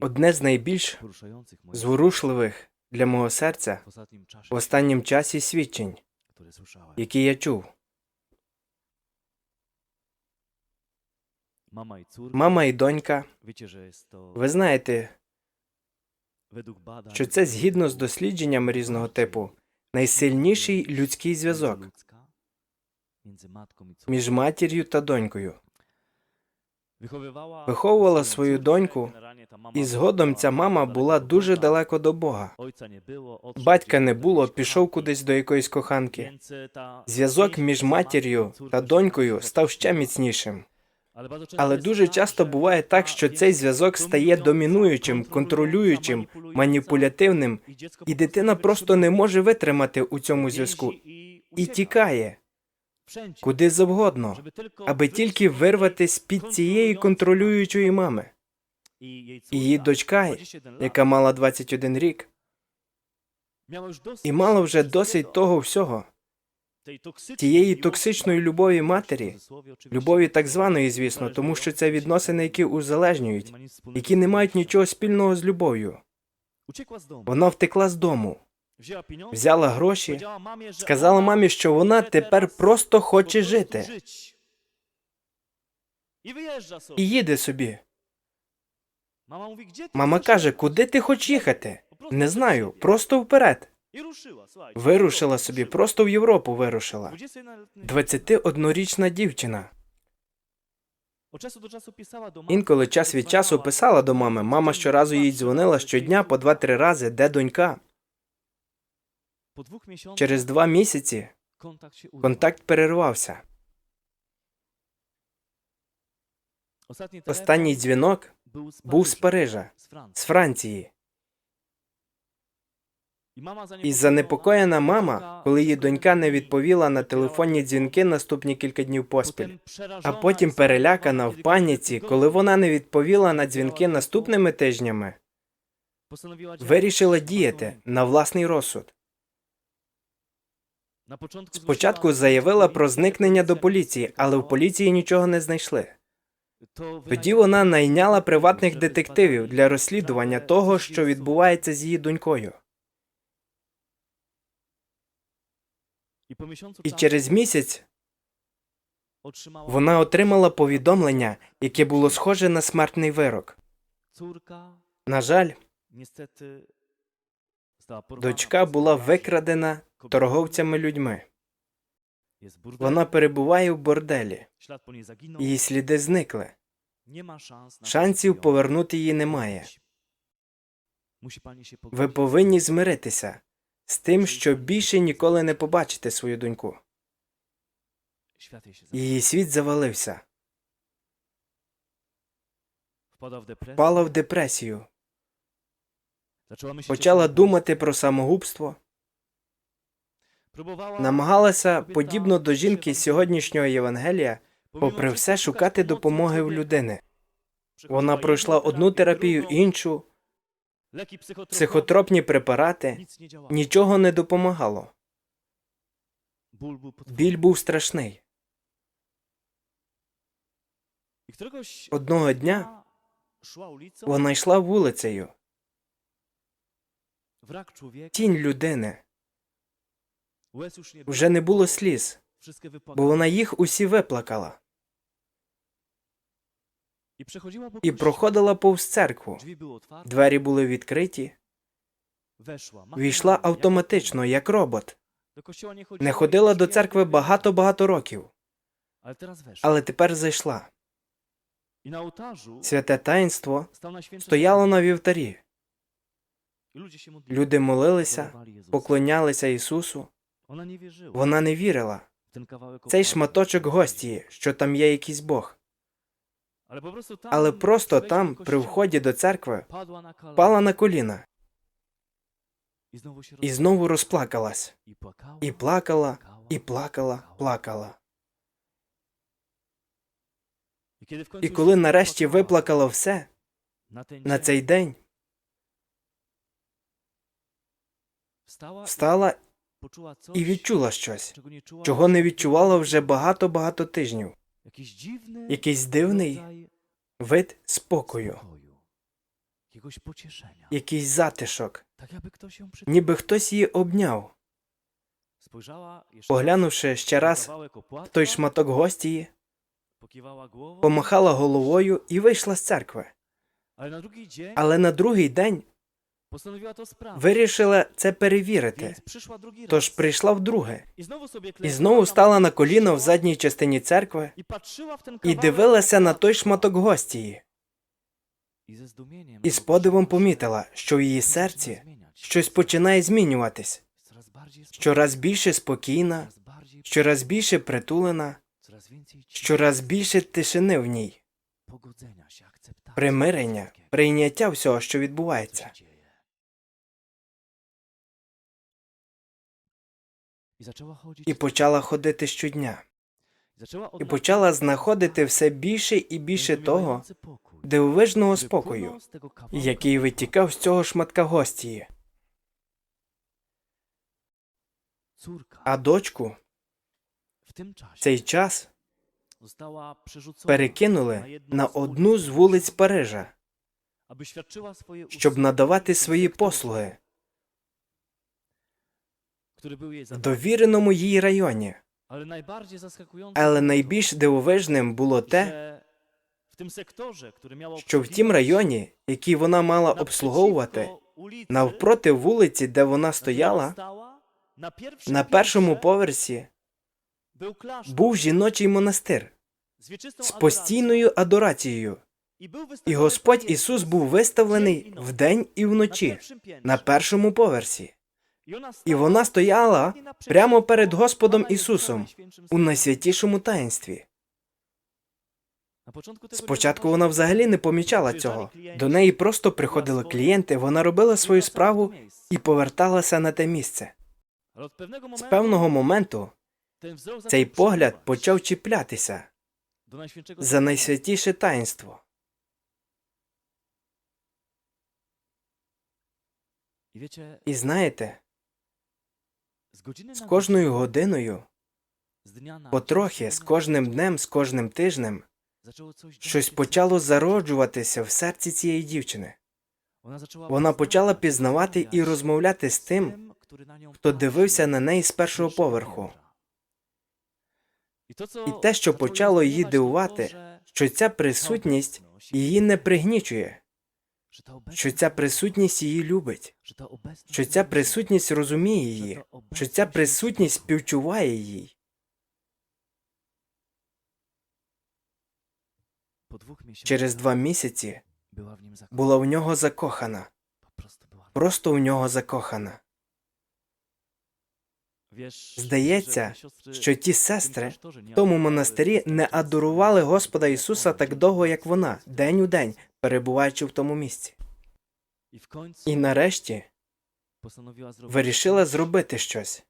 Одне з найбільш зворушливих для мого серця в останнім часі свідчень, які я чув. Мама і донька, ви знаєте, що це згідно з дослідженнями різного типу найсильніший людський зв'язок між матір'ю та донькою. Виховувала свою доньку, І згодом ця мама була дуже далеко до Бога. Батька не було, пішов кудись до якоїсь коханки. Зв'язок між матір'ю та донькою став ще міцнішим. Але дуже часто буває так, що цей зв'язок стає домінуючим, контролюючим, маніпулятивним, і дитина просто не може витримати у цьому зв'язку і тікає куди завгодно, аби тільки вирватися з-під цієї контролюючої мами. Її дочка, яка мала 21 рік, і мала вже досить того всього, тієї токсичної любові матері, любові так званої, звісно, тому що це відносини, які узалежнюють, які не мають нічого спільного з любов'ю. Вона втекла з дому, взяла гроші, сказала мамі, що вона тепер просто хоче жити і їде собі. Мама каже, куди ти хочеш їхати? Не знаю, просто вперед. Вирушила собі, просто в Європу вирушила. 21-letnia 21-річна дівчина. Інколи час від часу писала до мами. Мама щоразу їй дзвонила щодня по 2-3 рази, де донька. Через два місяці контакт перервався. Останній дзвінок був з Парижа, з Франції. І занепокоєна мама, коли її донька не відповіла на телефонні дзвінки наступні кілька днів поспіль. А потім перелякана в паніці, коли вона не відповіла на дзвінки наступними тижнями, вирішила діяти на власний розсуд. Спочатку заявила про зникнення до поліції, але в поліції нічого не знайшли. Тоді вона найняла приватних детективів для розслідування того, що відбувається з її донькою. І через місяць вона отримала повідомлення, яке було схоже на смертний вирок. На жаль, дочка була викрадена. Торговцями людьми. Вона перебуває в борделі, її сліди зникли. Шансів повернути її немає. Ви повинні змиритися з тим, що більше ніколи не побачите свою доньку. Її світ завалився, впала в депресію, почала думати про самогубство, намагалася, подібно до жінки сьогоднішнього Євангелія, попри все шукати допомоги в людини. Вона пройшла одну терапію, іншу, психотропні препарати, нічого не допомагало. Біль був страшний. Одного дня вона йшла вулицею, тінь людини. Вже не було сліз, бо вона їх усі виплакала і проходила повз церкву. Двері були відкриті, війшла автоматично, як робот. Не ходила до церкви wiele багато-багато років, але тепер зайшла. Святе таїнство стояло на вівтарі. Люди молилися, поклонялися Ісусу. Вона не вірила. Цей шматочок гостії, що там є якийсь Бог. Але просто там, при вході до церкви, пала на коліна і знову розплакалась. І плакала, і плакала, плакала. І коли нарешті виплакала все на цей день, встала і відчула щось, чого не відчувала вже багато-багато тижнів. Якийсь дивний вид спокою. якийсь затишок, ніби хтось її обняв. Поглянувши ще раз в той шматок гостії, помахала головою і вийшла з церкви. Але на другий день. Вирішила це перевірити, тож прийшла вдруге. І знову стала на коліно в задній частині церкви і дивилася на той шматок гостії, І з подивом помітила, що в її серці щось починає змінюватись, щораз більше спокійна, щораз більше притулена, щораз більше тишини в ній, примирення, прийняття всього, що відбувається. І почала ходити щодня, і почала, знаходити все більше і більше того дивовижного спокою, який витікав з цього шматка гостії. А дочку czasie цей час перекинули на одну з вулиць Парижа, щоб надавати свої послуги довіреному їй районі. Але найбільш дивовижним було те, що в тім районі, який вона мала обслуговувати, навпроти вулиці, де вона стояла, на першому, поверсі був, жіночий монастир з, постійною адорацією, і, Господь Ісус був виставлений вдень і вночі на першому поверсі, І вона стояла прямо перед Господом Ісусом у найсвятішому таїнстві. Спочатку вона взагалі не помічала цього. До неї просто приходили клієнти, вона робила свою справу і поверталася на те місце. З певного моменту цей погляд почав чіплятися за найсвятіше таїнство. І знаєте, з кожною годиною, потрохи, з кожним днем, з кожним тижнем, щось почало зароджуватися в серці цієї дівчини. Вона почала пізнавати, і розмовляти з тим, хто хто дивився на неї з першого поверху. І те, що почало її дивувати, Що ця присутність її не пригнічує, що ця присутність її любить, що ця присутність розуміє її, що ця присутність співчуває їй. Через два місяці була в нього закохана, просто в нього закохана. Здається, що ті сестри в тому монастирі не адорували Господа Ісуса так довго, як вона, день у день, перебуваючи в тому місці. І нарешті вирішила зробити щось.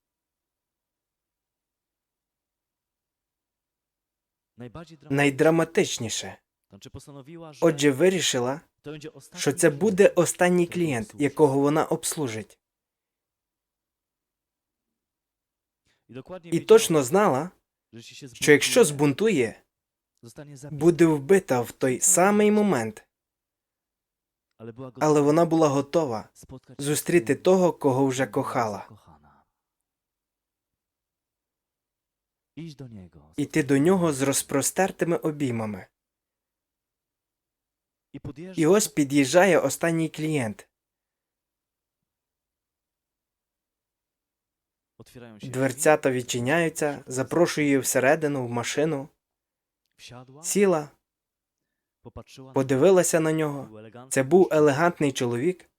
Найдраматичніше. Отже, вирішила, що це буде останній клієнт, якого вона обслужить. І точно знала, що якщо збунтує, буде вбита в той самий момент, але вона була готова зустріти того, кого вже кохала, іти до нього з розпростертими обіймами. І ось під'їжджає останній клієнт. Дверцята відчиняються, запрошує її всередину, в машину, сіла, подивилася на нього. Це був елегантний чоловік,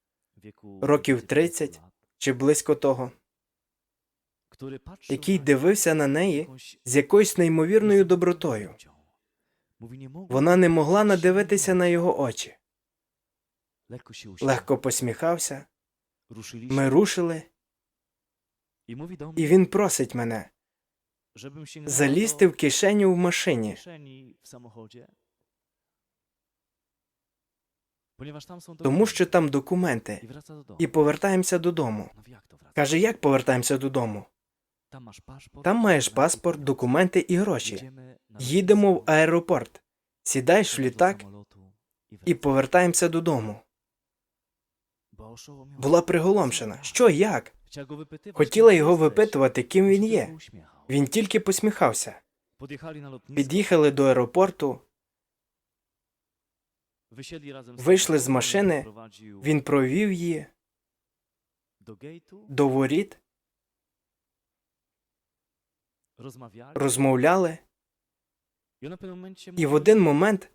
років 30 чи близько того, який дивився на неї з якоюсь неймовірною добротою. Вона не могла надивитися на його очі. Легко посміхався. Ми рушили, і він просить мене залізти в кишеню в машині. Тому що там документи, і повертаємося додому. Каже, як повертаємося додому? Там маєш паспорт, документи і гроші. Їдемо в аеропорт, сідаєш в літак і повертаємося додому. була приголомшена. Що як? Хотіла Хотіла його випитувати, ким він є. Він тільки посміхався. Під'їхали до аеропорту, Вийшли з машини, він провів її до воріт, розмовляли, і в один момент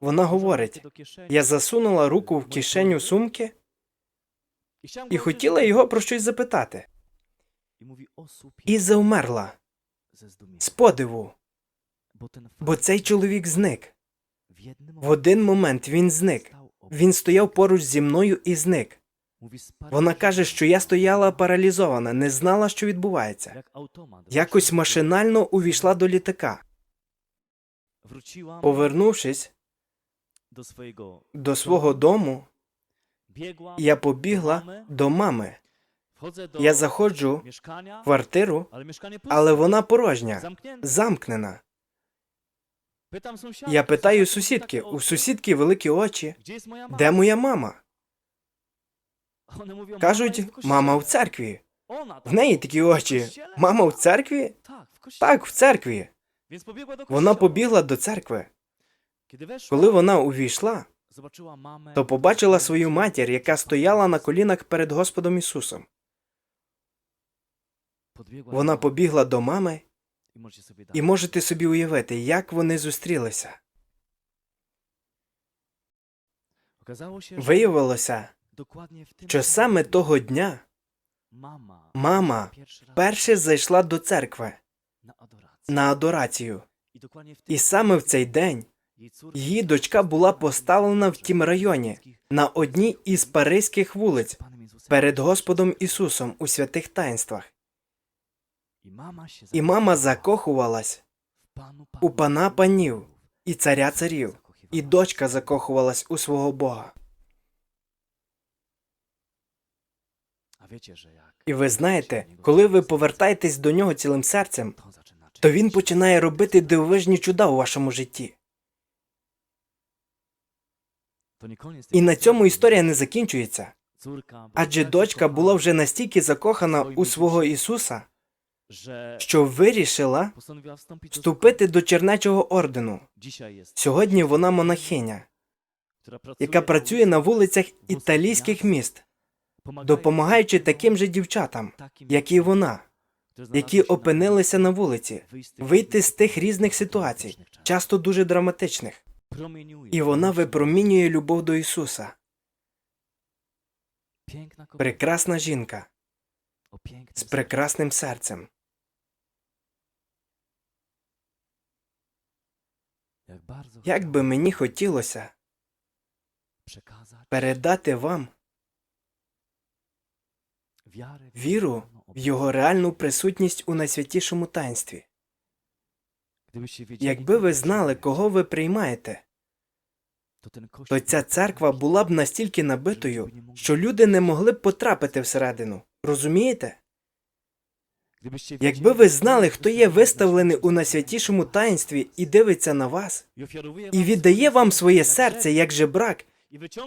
вона говорить, я засунула руку в кишеню сумки і хотіла його про щось запитати. І завмерла з подиву, бо цей чоловік зник. В один момент він зник. Він стояв поруч зі мною і зник. Вона каже, що я стояла паралізована, не знала, що відбувається. Якось машинально увійшла до літака. Повернувшись до свого дому, я побігла до мами. Я заходжу в квартиру, але вона порожня, замкнена. Я питаю сусідки, у сусідки великі очі. Де моя мама? Кажуть, мама в церкві. В неї такі очі. Мама в церкві? Так, в церкві. Вона побігла до церкви. Коли вона увійшла, то побачила свою матір, яка стояла на колінах перед Господом Ісусом. Вона побігла до мами, і можете собі уявити, як вони зустрілися. Виявилося, що саме того дня мама перше зайшла до церкви на адорацію, і саме в цей день її дочка була поставлена в тім районі на одній із паризьких вулиць перед Господом Ісусом у святих таїнствах. І мама закохувалась у пана панів. І царя царів, і дочка закохувалась у свого Бога. І ви знаєте, коли ви повертаєтесь до нього цілим серцем, то він починає робити дивовижні чуда у вашому житті. І на цьому історія не закінчується, адже дочка була вже настільки закохана у свого Ісуса, що вирішила вступити до чернечого ордену. Сьогодні вона монахиня, яка працює на вулицях італійських міст, допомагаючи таким же дівчатам, як і вона, які опинилися на вулиці, вийти з тих різних ситуацій, часто дуже драматичних. І вона випромінює любов до Ісуса. Прекрасна жінка з прекрасним серцем. Як би мені хотілося передати вам віру в його реальну присутність у найсвятішому таїнстві. Якби ви знали, кого ви приймаєте, то ця церква була б настільки набитою, що люди не могли б потрапити всередину. Розумієте? Якби ви знали, хто є виставлений у найсвятішому таїнстві і дивиться на вас, і віддає вам своє серце як жебрак,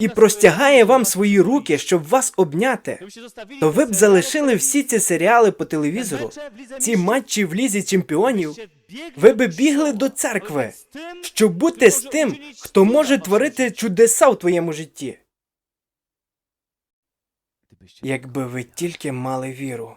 і простягає вам свої руки, щоб вас обняти, то ви б залишили всі ці серіали по телевізору, ці матчі в лізі чемпіонів. Ви би бігли до церкви, щоб бути з тим, хто може творити чудеса в твоєму житті. Якби ви тільки мали віру.